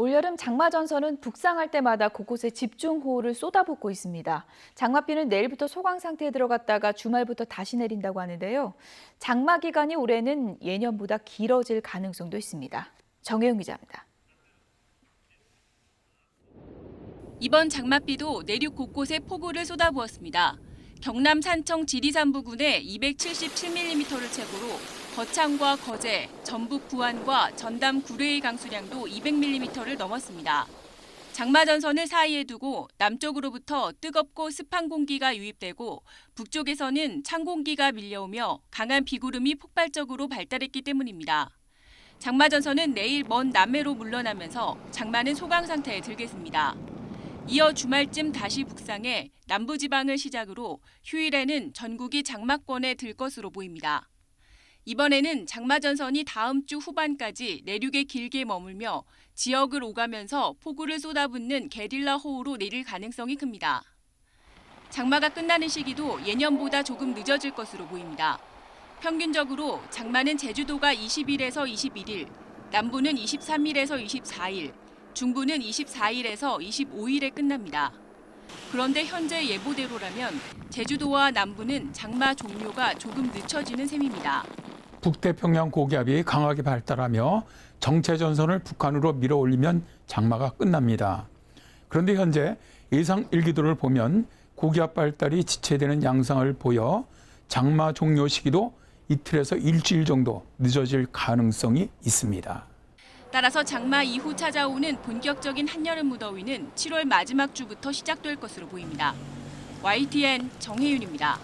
올여름 장마 전선은 북상할 때마다 곳곳에 집중호우를 쏟아붓고 있습니다. 장마비는 내일부터 소강 상태에 들어갔다가 주말부터 다시 내린다고 하는데요. 장마 기간이 올해는 예년보다 길어질 가능성도 있습니다. 정혜영 기자입니다. 이번 장맛비도 내륙 곳곳에 폭우를 쏟아부었습니다. 경남 산청 지리산 부근에 277mm를 최고로 거창과 거제, 전북 부안과 전담 구례의 강수량도 200mm를 넘었습니다. 장마 전선을 사이에 두고 남쪽으로부터 뜨겁고 습한 공기가 유입되고 북쪽에서는 찬 공기가 밀려오며 강한 비구름이 폭발적으로 발달했기 때문입니다. 장마 전선은 내일 먼 남해로 물러나면서 장마는 소강 상태에 들겠습니다. 이어 주말쯤 다시 북상해 남부지방을 시작으로 휴일에는 전국이 장마권에 들 것으로 보입니다. 이번에는 장마전선이 다음 주 후반까지 내륙에 길게 머물며 지역을 오가면서 폭우를 쏟아붓는 게릴라 호우로 내릴 가능성이 큽니다. 장마가 끝나는 시기도 예년보다 조금 늦어질 것으로 보입니다. 평균적으로 장마는 제주도가 20일에서 21일, 남부는 23일에서 24일, 중부는 24일에서 25일에 끝납니다. 그런데 현재 예보대로라면 제주도와 남부는 장마 종료가 조금 늦춰지는 셈입니다. 북태평양 고기압이 강하게 발달하며 정체 전선을 북한으로 밀어올리면 장마가 끝납니다. 그런데 현재 예상 일기도를 보면 고기압 발달이 지체되는 양상을 보여 장마 종료 시기도 이틀에서 일주일 정도 늦어질 가능성이 있습니다. 따라서 장마 이후 찾아오는 본격적인 한여름 무더위는 7월 마지막 주부터 시작될 것으로 보입니다. YTN 정혜윤입니다.